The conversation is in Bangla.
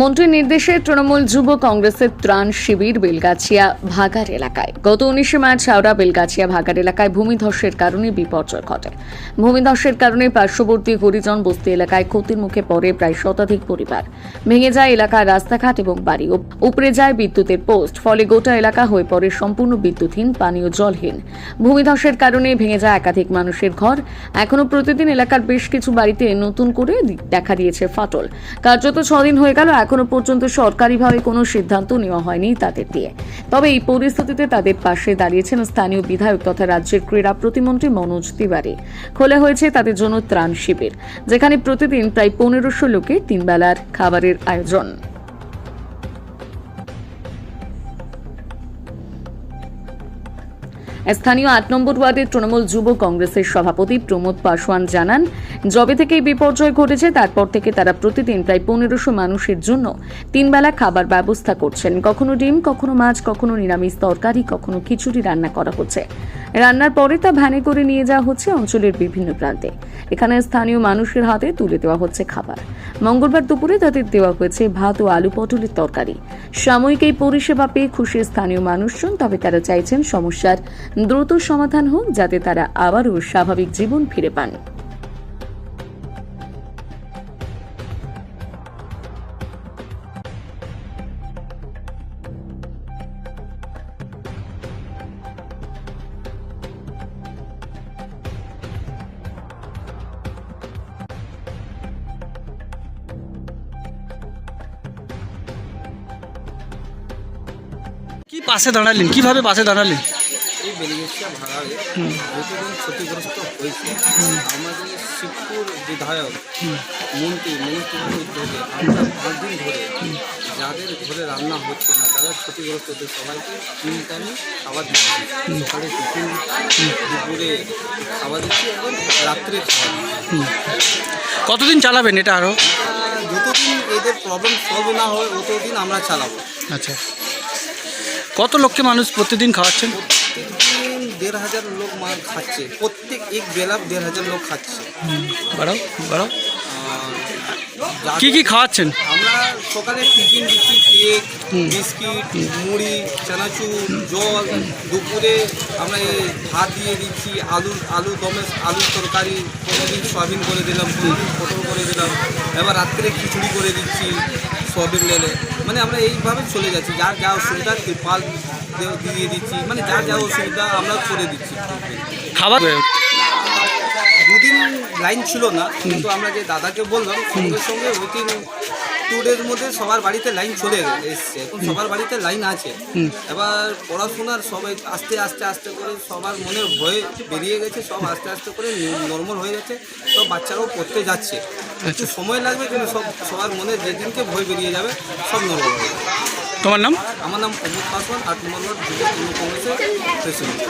মন্ত্রীর নির্দেশে তৃণমূল যুব কংগ্রেসের ত্রাণ শিবির বেলগাছিয়া ভাগার এলাকায়। গত উনিশে মার্চ হাওড়া বেলগাছিয়া ভাগার এলাকায় ভূমিধসের কারণে বিপর্যয় ঘটে। ভূমিধসের কারণে পার্শ্ববর্তী হরিজন বস্তি এলাকায় ক্ষতির মুখে পড়ে প্রায় শতাধিক পরিবার। ভেঙে যায় এলাকার রাস্তাঘাট এবং বাড়ি। উপরে যায় বিদ্যুতের পোস্ট, ফলে গোটা এলাকা হয়ে পড়ে সম্পূর্ণ বিদ্যুৎহীন, পানীয় জলহীন। ভূমিধসের কারণে ভেঙে যায় একাধিক মানুষের ঘর। এখনও প্রতিদিন এলাকার বেশ কিছু বাড়িতে নতুন করে দেখা দিয়েছে ফাটল। কার্যত ছদিন হয়ে গেল এখনও পর্যন্ত সরকারিভাবে কোনো সিদ্ধান্ত নেওয়া হয়নি তাদের দিয়ে। তবে এই পরিস্থিতিতে তাদের পাশে দাঁড়িয়েছেন স্থানীয় বিধায়ক তথা রাজ্যের ক্রীড়া প্রতিমন্ত্রী মনোজ তিওয়ারি। খোলা হয়েছে তাদের জন্য ত্রাণ শিবির, যেখানে প্রতিদিন প্রায় পনেরোশো লোকে তিনবেলার খাবারের আয়োজন। স্থানীয় আট নম্বর ওয়ার্ডের তৃণমূল যুব কংগ্রেসের সভাপতি প্রমোদ পাসওয়ান জানান, যবে থেকে এই বিপর্যয় ঘটেছে, তারপর থেকে তারা প্রতিদিন প্রায় পনেরোশো মানুষের জন্য তিনবেলা খাবার ব্যবস্থা করছেন। কখনো ডিম, কখনো মাছ, কখনো নিরামিষ তরকারি, কখনো খিচুড়ি রান্না করা হচ্ছে। রান্নার পরে তা ভ্যানে করে নিয়ে যাওয়া হচ্ছে অঞ্চলের বিভিন্ন প্রান্তে। এখানে স্থানীয় মানুষের হাতে তুলে দেওয়া হচ্ছে খাবার। মঙ্গলবার দুপুরে তাদের দেওয়া হয়েছে ভাত ও আলু পটলের তরকারি। সাময়িক এই পরিষেবা পেয়ে খুশি স্থানীয় মানুষজন, তবে তারা চাইছেন সমস্যার দ্রুত সমাধান হোক, যাতে তারা আবারও স্বাভাবিক জীবন ফিরে পান। কি পাশে দাঁড়ালেন? কীভাবে পাশে দাঁড়ালেন? এই ক্ষতিগ্রস্ত হয়েছে আমাদের শিবপুর বিধায়ক মন্ত্রী মনোজ তিওয়ারির উদ্যোগে আমরা পাঁচ দিন ধরে যাদের ঘরে রান্না হচ্ছে না তাদের ক্ষতিগ্রস্তদের সবাইকে তিন টাইমে খাবার দিচ্ছি। সকালে টিফিন দুপুরে খাবার দিচ্ছি এবং রাত্রে খাবার কতদিন চালাবেন এটা আরও? যতদিন এদের প্রবলেম সলভ না হয় ততদিন আমরা চালাবো। আচ্ছা। কত লোককে মানুষ প্রতিদিন খাওয়াচ্ছেন? প্রত্যেকদিন দেড় হাজার লোক মার খাচ্ছে। প্রত্যেক এক বেলা দেড় হাজার লোক খাচ্ছে। বাড়াও বাড়াও। আর কি কি খাওয়াচ্ছেন? আমরা সকালে টিফিন দিচ্ছি কেক বিস্কিট মুড়ি চানাচুর জল। দুপুরে আমরা এই ভাত দিয়ে দিচ্ছি আলু আলু দমে আলুর তরকারি। কোনোদিন সয়াবিন করে দিলাম কোনোদিন পটল করে দিলাম। এবার রাত্রে খিচুড়ি করে দিচ্ছি সয়াবিন লেলে মানে আমরা এইভাবে চলে যাচ্ছি যার যা অসুবিধা ত্রিপাল দিয়ে- দিয়ে দিচ্ছি মানে যার যা অসুবিধা আমরা করে দিচ্ছি। খাবার দুদিন লাইন ছিল না কিন্তু আমরা যে দাদাকে বললাম সঙ্গে সঙ্গে উইথিন টু মধ্যে সবার বাড়িতে লাইন চলে এসছে। এখন সবার বাড়িতে লাইন আছে। এবার পড়াশোনার সবাই আস্তে আস্তে আস্তে করে সবার মনের ভয় বেরিয়ে গেছে সব আস্তে আস্তে করে নর্মাল হয়ে যাচ্ছে সব বাচ্চারাও পড়তে যাচ্ছে। একটু সময় লাগবে কিন্তু সব সবার মনে যেদিনকে ভয় বেরিয়ে যাবে সব নর্মাল হয়ে যাবে। তোমার নাম? আমার নাম অমিত পাসওয়ান আট নম্বর কংগ্রেসের প্রেসিডেন্ট।